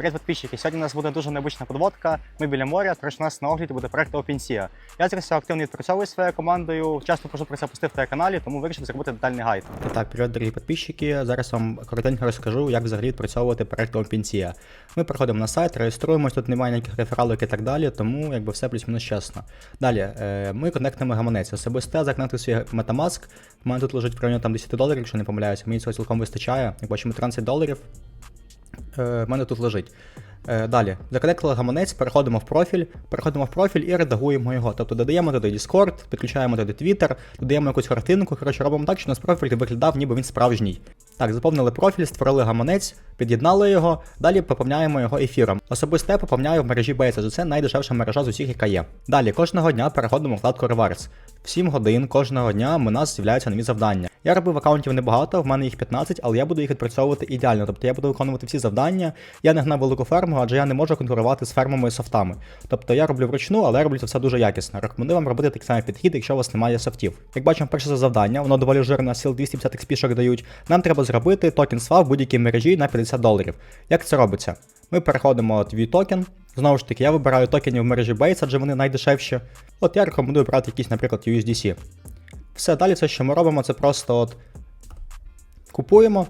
Привіт, підписчики! Сьогодні у нас буде дуже необична подводка. Ми біля моря, тож у нас на огляді буде проект OpenSea. Я зараз активно відпрацьовую своєю командою. Часто кажу про це постив на каналі, тому вирішив зробити детальний гайд. Так, привіт, дорогі підписчики. Зараз вам коротенько розкажу, як взагалі відпрацьовувати проект OpenSea. Ми приходимо на сайт, реєструємось, тут немає ніяких рефералок і так далі, тому якби все плюс-мінус чесно. Далі, е, ми коннектимо гаманець. Особисто я законектив свій Metamask. У мене тут лежить в районі там 10 доларів, якщо не помиляюся. Мені цього цілком вистачає. Як бачимо, 13 доларів в мене тут лежить. Е, Далі, законектили гаманець, переходимо в профіль, переходимо в профіль і редагуємо його. Тобто додаємо туди Discord, підключаємо туди Twitter, додаємо якусь картинку. Коротше, робимо так, щоб у нас профіль виглядав, ніби він справжній. Так, заповнили профіль, створили гаманець, під'єднали його, далі поповняємо його ефіром. Особисто я поповняю в мережі Base, це найдешевша мережа з усіх, яка є. Далі, кожного дня переходимо в вкладку Reverse. В 7 годин кожного дня у нас з'являються нові завдання. Я робив аккаунтів небагато, в мене їх 15, але я буду їх відпрацьовувати ідеально. Тобто я буду виконувати всі завдання. Я не гнав велику ферму, адже я не можу конкурувати з фермами і софтами. Тобто я роблю вручну, але я роблю це все дуже якісно. Рекомендую вам робити такий самий підхід, якщо у вас немає софтів. Як бачимо, перше за завдання, воно доволі жирне, сил 250 експішок дають. Нам треба зробити токен SWAP в будь-якій мережі на 50 доларів. Як це робиться? Ми переходимо в токен. Знову ж таки, я вибираю токени в мережі Base, адже вони найдешевші. От я рекомендую брати якісь, наприклад, USDC. Все, далі все, що ми робимо, це просто от купуємо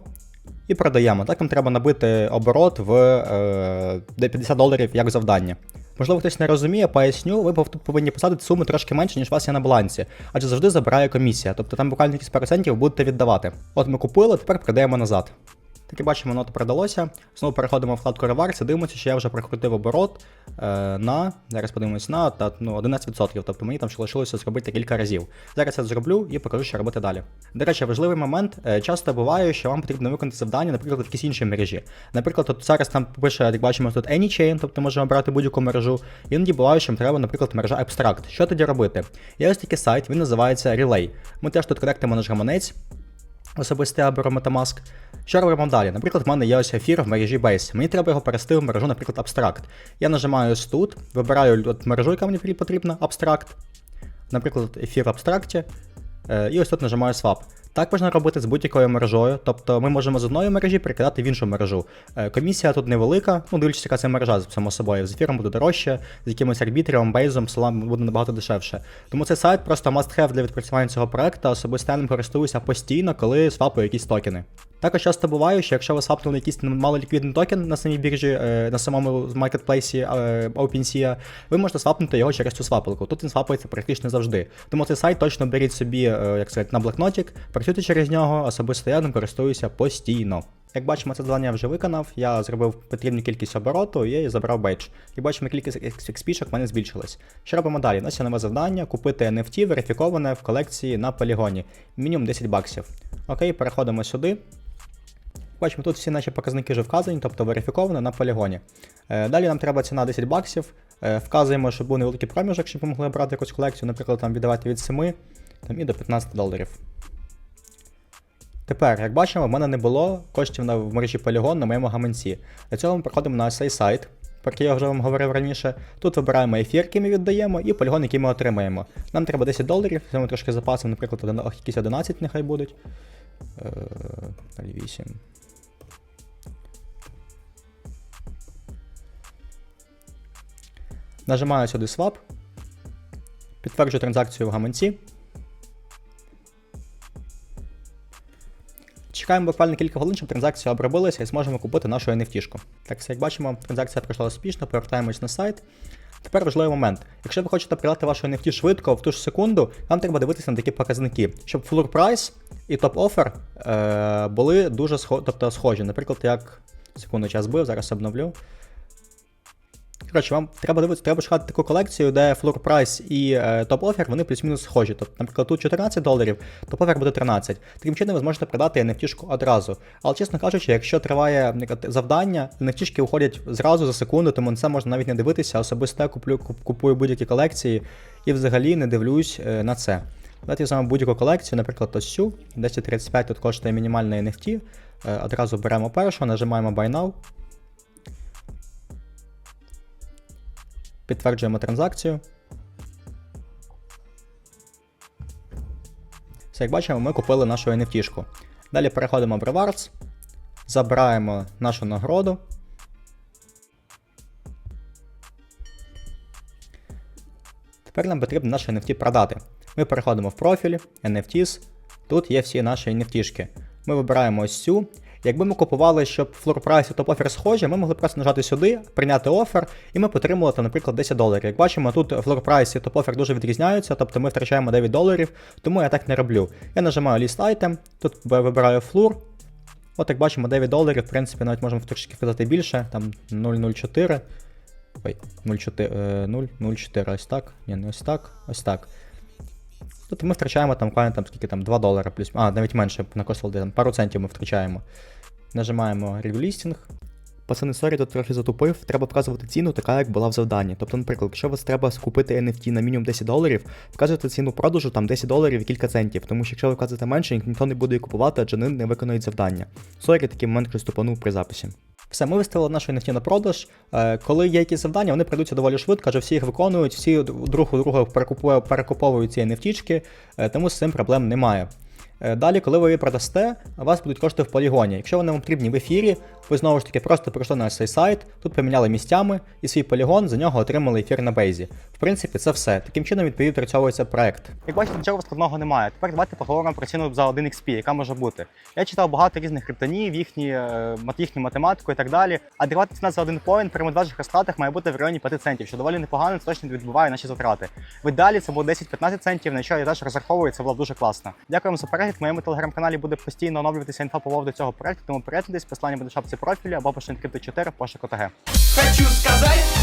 і продаємо. Так нам треба набити оборот в е, 50 доларів як завдання. Можливо, хтось не розуміє, поясню, ви пов- повинні писати суму трошки менше, ніж у вас є на балансі, адже завжди забирає комісія, тобто там буквально якісь процентів будете віддавати. От ми купили, тепер продаємо назад. Так і бачимо, воно продалося. Знову переходимо в вкладку Rewards і дивимося, що я вже прокрутив оборот е, на, зараз подивимось, на та, ну, 11%. Тобто мені там ще лишилося зробити кілька разів. Зараз я зроблю і покажу, що робити далі. До речі, важливий момент. Е, часто буває, що вам потрібно виконати завдання, наприклад, в якійсь іншій мережі. Наприклад, от зараз там пише, як бачимо, тут AnyChain, тобто можемо брати будь-яку мережу. Іноді буває, що треба, наприклад, мережа Abstract. Що тоді робити? Є ось такий сайт, він називається Relay. Ми теж тут конектимо наш гаманець. Особисто я беру Metamask. Що робимо далі? Наприклад, в мене є ось ефір в мережі Base. Мені треба його перевести в мережу, наприклад, Abstract. Я нажимаю ось тут, вибираю от мережу, яка мені потрібна, Abstract. Наприклад, ефір в абстракті. Е, І ось тут нажимаю Swap. Так можна робити з будь-якою мережою, тобто ми можемо з одної мережі перекидати в іншу мережу. Е, Комісія тут невелика, ну дивлячись, яка це мережа, само собою. З ефіром буде дорожче, з якимось арбітрієм, бейзом, салам буде набагато дешевше. Тому цей сайт просто must-have для відпрацювання цього проекту, особисто я ним користуюся постійно, коли свапаю якісь токени. Також часто буває, що якщо ви свапнули якийсь малоліквідний токен на самій біржі, е, на самому маркетплейсі е, OpenSea, ви можете свапнути його через цю свапалку. Тут він свапається практично завжди. Тому цей сайт точно беріть собі, е, як сказати, на блокнотик, працюйте через нього, особисто я ним користуюся постійно. Як бачимо, це завдання вже виконав, я зробив потрібну кількість обороту і забрав бейдж. Як бачимо, кількість експішок в мене збільшилась. Що робимо далі? У нас є нове завдання купити NFT верифіковане в колекції на полігоні. Мінімум 10 баксів. Окей, переходимо сюди. Бачимо, тут всі наші показники вже вказані, тобто верифіковано на полігоні. Е, Далі нам треба ціна 10 баксів. Е, Вказуємо, щоб був невеликий проміжок, щоб ми могли брати якусь колекцію, наприклад, там віддавати від 7 там, і до 15 доларів. Тепер, як бачимо, в мене не було коштів на, в мережі Polygon на моєму гаманці. Для цього ми приходимо на цей сайт, про який я вже вам говорив раніше. Тут вибираємо ефір, який ми віддаємо, і полігон, який ми отримаємо. Нам треба 10 доларів, ми трошки запасимо, наприклад, якісь 11 нехай будуть. Е, 8. Нажимаю сюди Swap. Підтверджую транзакцію в гаманці. Чекаємо буквально кілька хвилин, щоб транзакція обробилася і зможемо купити нашу NFT-шку. Так, все, як бачимо, транзакція пройшла успішно, повертаємось на сайт. Тепер важливий момент. Якщо ви хочете продати вашу NFT швидко в ту ж секунду, вам треба дивитися на такі показники, щоб floor price і топ офер були дуже схо, тобто, схожі. Наприклад, як. Секунду, час бив, зараз обновлю. Коротше, вам треба дивитися, треба шукати таку колекцію, де floor price і е, топ офер вони плюс-мінус схожі. Тобто, наприклад, тут 14 доларів, топ офер буде 13. Таким чином ви зможете продати NFT-шку одразу. Але чесно кажучи, якщо триває завдання, NFT-шки уходять зразу за секунду, тому на це можна навіть не дивитися. Особисто я куплю, купую будь-які колекції і взагалі не дивлюсь е, на це. Давайте візьмемо будь-яку колекцію, наприклад, ось цю. 1035 тут коштує мінімальний NFT. Е, Одразу беремо першу, нажимаємо Buy Now. Підтверджуємо транзакцію. Все, як бачимо, ми купили нашу NFT. Далі переходимо в Rewards, забираємо нашу нагороду. Тепер нам потрібно наші NFT продати. Ми переходимо в профіль, NFTs. Тут є всі наші NFT. Ми вибираємо ось цю Якби ми купували, щоб флор прайс і топ-офер схожі, ми могли просто нажати сюди, прийняти офер, і ми отримали, там, наприклад, 10 доларів. Як бачимо, тут флор прайс і топ-офер дуже відрізняються, тобто ми втрачаємо 9 доларів, тому я так не роблю. Я нажимаю ліст item, тут вибираю флур. От як бачимо, 9 доларів, в принципі, навіть можемо трошки вказати більше, там 0,04. Ой, 0,4, е, 0,04, ось так. Ні, не ось так, ось так. Тобто ми втрачаємо там буквально там скільки там 2 долари плюс. А, навіть менше на косволди, там пару центів ми втрачаємо. Нажимаємо регулістінг. Пацани, сорі, тут трохи затупив. Треба вказувати ціну, така як була в завданні. Тобто, наприклад, якщо вас треба скупити NFT на мінімум 10 доларів, вказуйте ціну продажу там 10 доларів і кілька центів. Тому що якщо ви вказуєте менше, ніхто не буде її купувати, адже не виконують завдання. Сорі, такий момент щось тупанув при записі. Все, ми виставили нашу NFT на продаж. Е, коли є якісь завдання, вони прийдуться доволі швидко, адже всі їх виконують, всі друг у друга перекуповують ці NFT-шки, е, тому з цим проблем немає. Е, Далі, коли ви її продасте, вас будуть кошти в полігоні. Якщо вони вам потрібні в ефірі, ви знову ж таки просто прийшли на цей сайт, тут поміняли місцями і свій полігон за нього отримали ефір на бейзі. В принципі, це все. Таким чином відповідь працьовується проект. Як бачите, нічого складного немає. Тепер давайте поговоримо про ціну за 1 XP, яка може бути. Я читав багато різних криптонів, їхні, е, їхню математику і так далі. А Адекватна ціна за один поінт при медвежих розкладах має бути в районі 5 центів, що доволі непогано, це точно відбиває наші затрати. В ідеалі це буде 10-15 центів, на що я теж розраховую, це було дуже класно. Дякуємо за перегляд. В моєму телеграм-каналі буде постійно оновлюватися інфа по поводу цього проекту, тому переглядайтесь, посилання буде в шапці профілю або по Шинкрипто 4 пошук ОТГ. Хочу сказать,